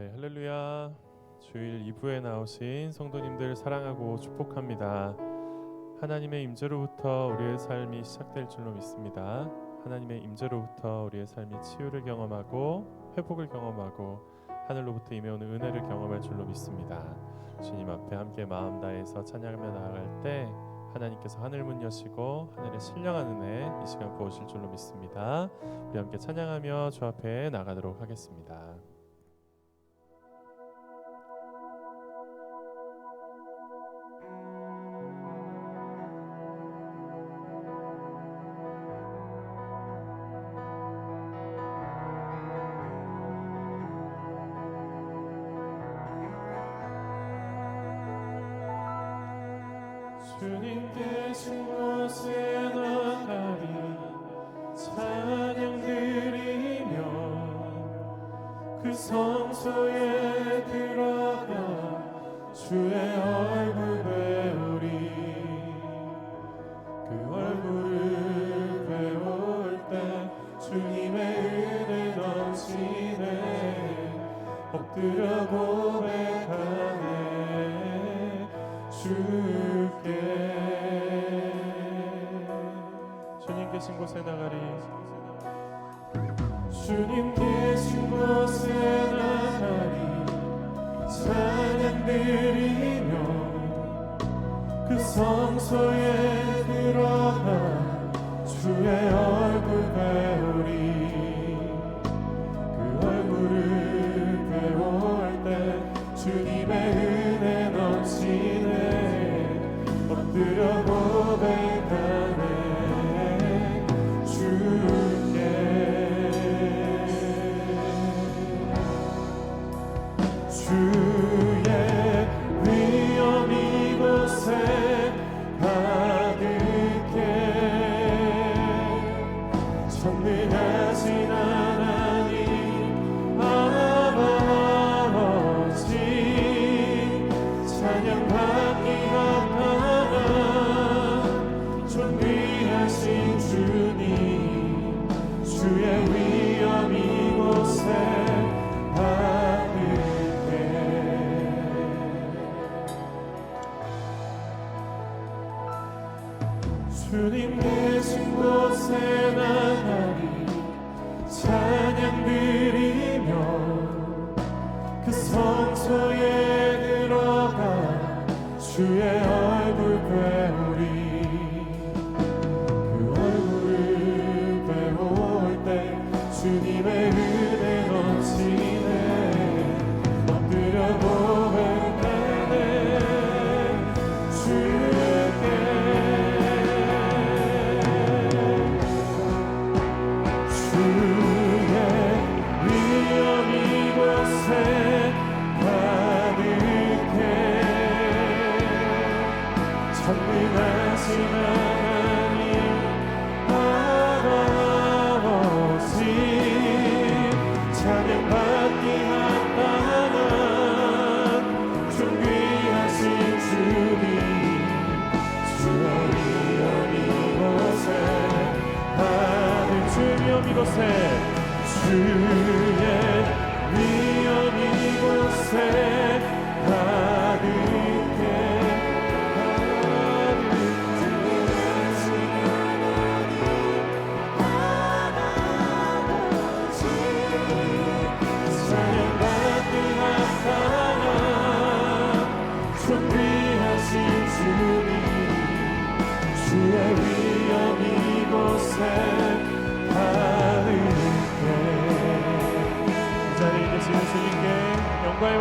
네, 할렐루야. 주일 2부에 나오신 성도님들 사랑하고 축복합니다. 하나님의 임재로부터 우리의 삶이 시작될 줄로 믿습니다. 하나님의 임재로부터 우리의 삶이 치유를 경험하고 회복을 경험하고 하늘로부터 임해오는 은혜를 경험할 줄로 믿습니다. 주님 앞에 함께 마음 다해서 찬양하며 나아갈 때 하나님께서 하늘 문 여시고 하늘에 신령한 은혜 이 시간 부으실 줄로 믿습니다. 우리 함께 찬양하며 주 앞에 나가도록 하겠습니다. 주님 계신 곳에 나가리 찬양 드리며 그 성소에 들어가 주의 얼굴 배우리. 그 얼굴을 배울 때 주님의 은혜 넘치네. 엎드려 고백하네. 주 계신 곳에 나가리. 주님 계신 곳에 나가리. 찬양 드리며 그 성소에 들어가 주의 얼굴 주님의 은혜 넘치네. 엎드려 고백하네. 주께. 주의 위엄 이곳에 가득해. 전능하신 하나님 주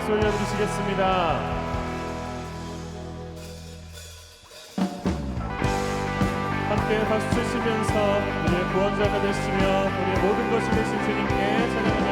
박수 올려드리시겠습니다. 함께 박수 치시면서 우리의 구원자가 되시며 우리의 모든 것이 되신 주님께 찬양하며 나갑니다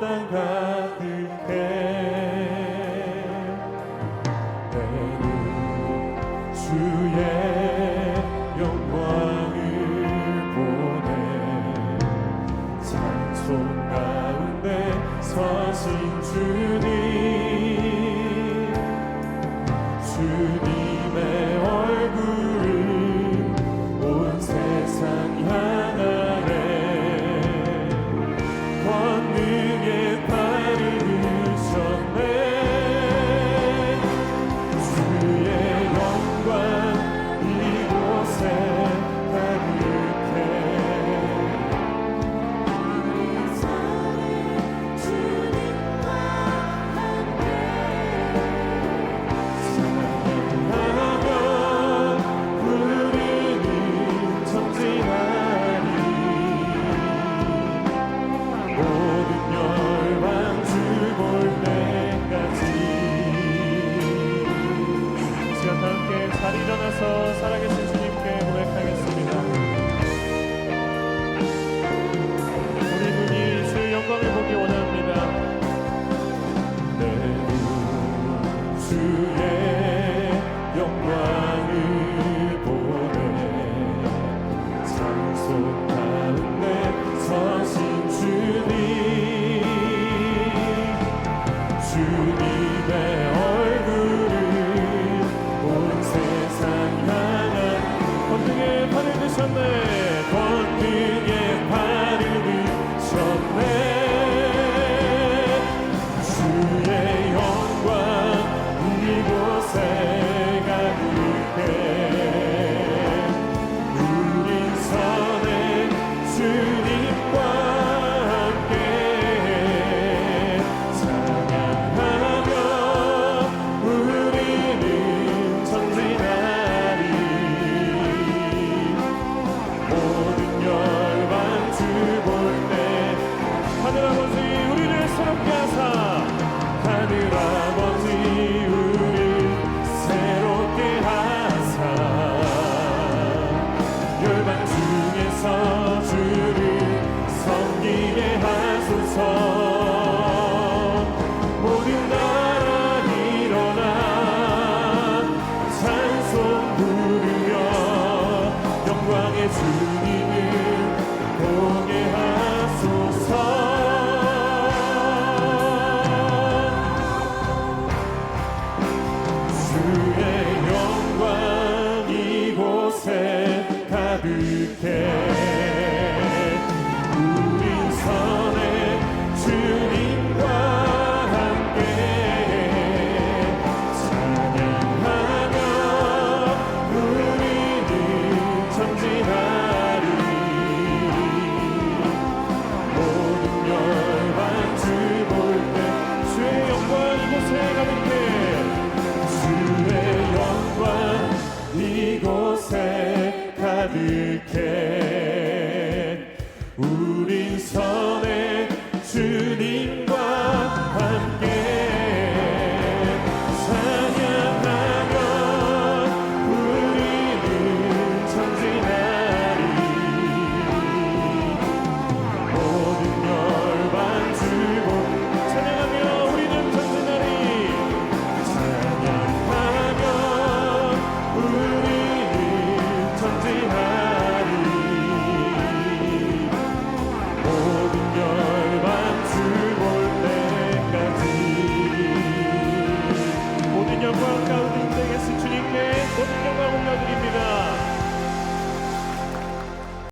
thank God.